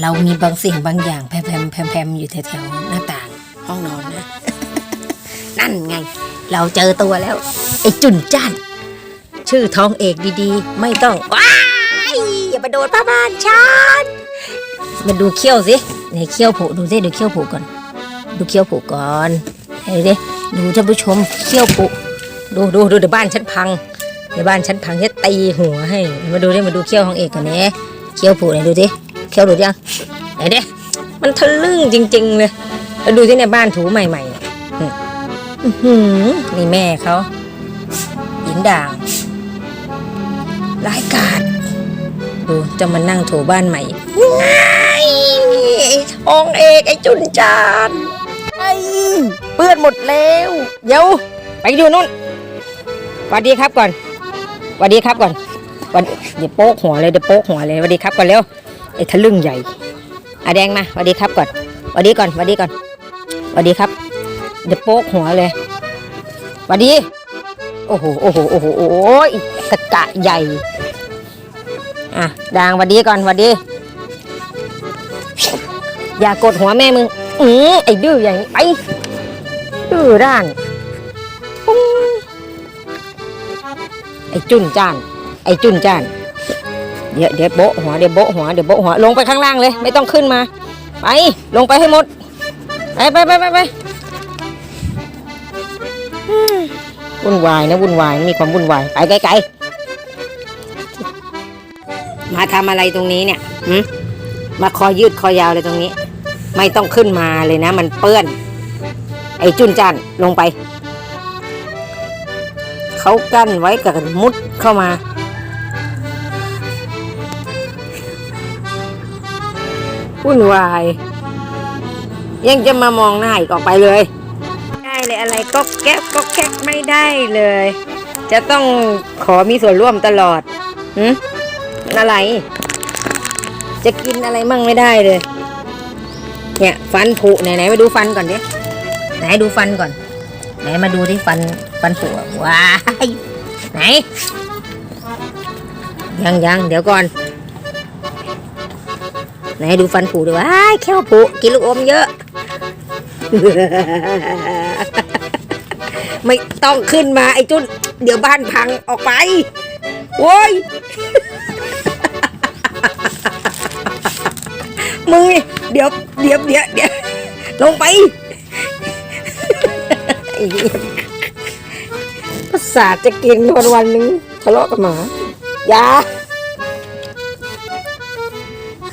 เรามีบางสิ่งบางอย่างแพมแพมแพมอยู่แถวๆหน้าต่าง ห้องนอนนะ นั่นไง เราเจอตัวแล้ว ไอ้จุนจ้าน ชื่อทองเอกดีๆ ไม่ต้อง ว้าย อย่ามาโดนผ้าบ้านฉันมาดูเขี้ยวสิไหนเขี้ยวผูดูสิดูเขี้ยวผูก่อน ดูเขี้ยวผูก่อนเฮ้ยดิดูท่านผู้ชมเขี้ยวผูดูดูดูเดี๋ยวบ้านฉันพังเดี๋ยวบ้านฉันพังจะตีหัวให้ มาดูดิมาดูเขี้ยวของเอกก่อนเนี่ยเขี้ยวผูไหนดูดิ เขี้ยวดูยังไหนดิมันทะลึ่งจริง ๆ เลยแล้วดูที่ในบ้านถูใหม่ๆนี่ยอืมนี่แม่เขาหญิงด่างร้ายกาจดูจะมานั่งถูบ้านใหม่ไอ้ทองเอกไอ้จุนจานไอ้เปื้อนหมดแล้วเดี๋ยวไปดูนู่นสวัสดีครับก่อนสวัสดีครับก่อนวันเดี๋ยวโป๊กหัวเลยเดี๋ยวโป๊กหัวเลยสวัสดีครับก่อนเร็ว ไอ้ทะลึ่งใหญ่อาแดงมาสวัสดีครับก่อนสวัสดีก่อนสวัสดีก่อนสวัสดีครับ เดี๋ยวโป๊กหัวเลยสวัสดี โอ้โหโอ้โหโอ้โหโอ้ยกระกะใหญ่อะดังวัดดีก่อนวัดดี อย่ากดหัวแม่มึงอือไอ้ดื้ออย่นี้ไปดื้อด้านปุ้งไอ้จุนจ้าน ไอ้จุนจ้าน เดี๋ยวเดี๋ยวโบะหัวเดี๋ยวโบะหัวเดี๋ยวโบะหัวลงไปข้างล่างเลย ไม่ต้องขึ้นมา ไปลงไปให้หมด ไปไปไปไปไปวุ่นวายนะวุ่นวายมีความวุ่นวายไปไกลๆมาทำอะไรตรงนี้เนี่ยมมาคอยืดคอยาวเลยตรงนี้ ไม่ต้องขึ้นมาเลยนะ มันเปื้อน ไอ้จุนจันลงไป เขากั้นไว้กับมุดเข้ามา วุ่นวาย ยังจะมามองหน้าอีกออกไปเลย ได้เลยอะไรก็แก๊กก็แก๊กไม่ได้เลย จะต้องขอมีส่วนร่วมตลอดหืมมันอะไร จะกินอะไรมั่งไม่ได้เลย เนี่ยฟันผุไหนไหนมาดูฟันก่อนดิไหนดูฟันก่อน ไหนมาดูที่ฟันฟันผุว้ายไหนยังยังเดี๋ยวก่อน ไหนดูฟันผุดูว้ายแค่วผุกินลูกอมเยอะ ไม่ต้องขึ้นมาไอ้จุนเดี๋ยวบ้านพังออกไปโว้ยมึงเดี๋ยวเดี๋ยวเดี๋ยวเดี๋ยวลงไปไอ้เหี้ยประสาทจะกินวันวันหนึงทะเลาะกับหมาอย่า